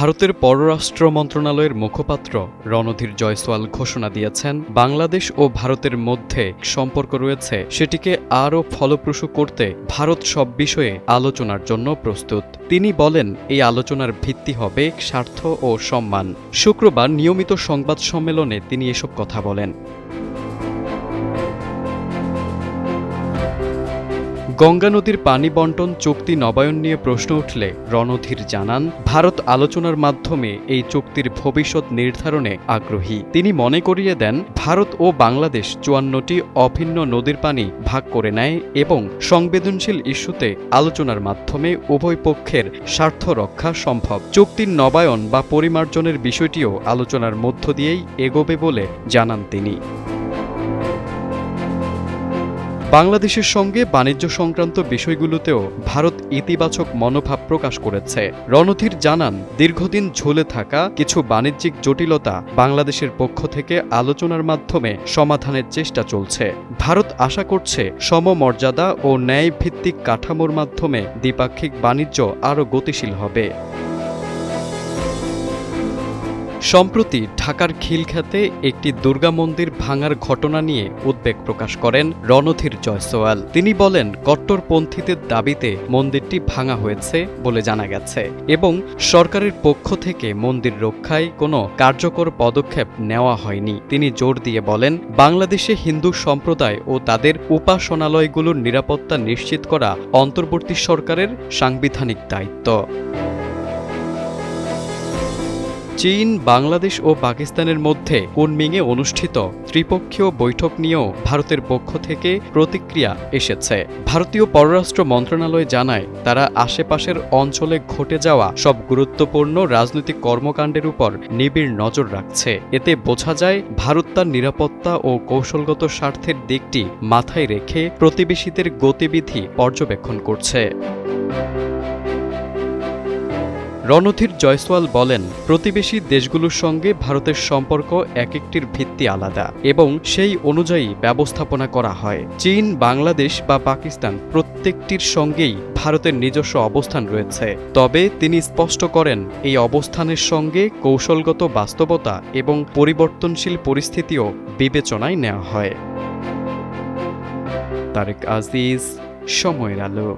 ভারতের পররাষ্ট্র মন্ত্রণালয়ের মুখপাত্র রণধীর জয়সওয়াল ঘোষণা দিয়েছেন, বাংলাদেশ ও ভারতের মধ্যে সম্পর্ক রয়েছে, সেটিকে আরও ফলপ্রসূ করতে ভারত সব বিষয়ে আলোচনার জন্য প্রস্তুত। তিনি বলেন, এই আলোচনার ভিত্তি হবে স্বার্থ ও সম্মান। শুক্রবার নিয়মিত সংবাদ সম্মেলনে তিনি এসব কথা বলেন। গঙ্গা নদীর পানি বন্টন, চুক্তি নবায়ন নিয়ে প্রশ্ন উঠলে রণধীর জানান, ভারত আলোচনার মাধ্যমে এই চুক্তির ভবিষ্যৎ নির্ধারণে আগ্রহী। তিনি মনে করিয়ে দেন, ভারত ও বাংলাদেশ চুয়ান্নটি অভিন্ন নদীর পানি ভাগ করে নেয় এবং সংবেদনশীল ইস্যুতে আলোচনার মাধ্যমে উভয় পক্ষের স্বার্থ রক্ষা সম্ভব। চুক্তির নবায়ন বা পরিমার্জনের বিষয়টিও আলোচনার মধ্য দিয়েই এগোবে বলে জানান তিনি। বাংলাদেশের সঙ্গে বাণিজ্য সংক্রান্ত বিষয়গুলোতেও ভারত ইতিবাচক মনোভাব প্রকাশ করেছে। রণধীর জানান, দীর্ঘদিন ঝুলে থাকা কিছু বাণিজ্যিক জটিলতা বাংলাদেশের পক্ষ থেকে আলোচনার মাধ্যমে সমাধানের চেষ্টা চলছে। ভারত আশা করছে, সমমর্যাদা ও ন্যায়ভিত্তিক কাঠামোর মাধ্যমে দ্বিপাক্ষিক বাণিজ্য আরও গতিশীল হবে। সম্প্রতি ঢাকার খিলখ্যাতে একটি দুর্গা মন্দির ভাঙার ঘটনা নিয়ে উদ্বেগ প্রকাশ করেন রণধীর জয়সওয়াল। তিনি বলেন, কট্টরপন্থীদের দাবিতে মন্দিরটি ভাঙা হয়েছে বলে জানা গেছে এবং সরকারের পক্ষ থেকে মন্দির রক্ষায় কোনো কার্যকর পদক্ষেপ নেওয়া হয়নি। তিনি জোর দিয়ে বলেন, বাংলাদেশে হিন্দু সম্প্রদায় ও তাদের উপাসনালয়গুলোর নিরাপত্তা নিশ্চিত করা অন্তর্বর্তী সরকারের সাংবিধানিক দায়িত্ব। চীন, বাংলাদেশ ও পাকিস্তানের মধ্যে কুনমিংয়ে অনুষ্ঠিত ত্রিপক্ষীয় বৈঠক নিয়েও ভারতের পক্ষ থেকে প্রতিক্রিয়া এসেছে। ভারতীয় পররাষ্ট্র মন্ত্রণালয় জানায়, তারা আশেপাশের অঞ্চলে ঘটে যাওয়া সব গুরুত্বপূর্ণ রাজনৈতিক কর্মকাণ্ডের উপর নিবিড় নজর রাখছে। এতে বোঝা যায়, ভারত তার নিরাপত্তা ও কৌশলগত স্বার্থের দিকটি মাথায় রেখে প্রতিবেশীদের গতিবিধি পর্যবেক্ষণ করছে। রণধীর জয়সওয়াল বলেন, প্রতিবেশী দেশগুলোর সঙ্গে ভারতের সম্পর্ক এক একটির ভিত্তি আলাদা এবং সেই অনুযায়ী ব্যবস্থাপনা করা হয়। চীন, বাংলাদেশ বা পাকিস্তান প্রত্যেকটির সঙ্গেই ভারতের নিজস্ব অবস্থান রয়েছে। তবে তিনি স্পষ্ট করেন, এই অবস্থানের সঙ্গে কৌশলগত বাস্তবতা এবং পরিবর্তনশীল পরিস্থিতিও বিবেচনায় নেওয়া হয়। তারেক আজিজ, সময়ের আলো।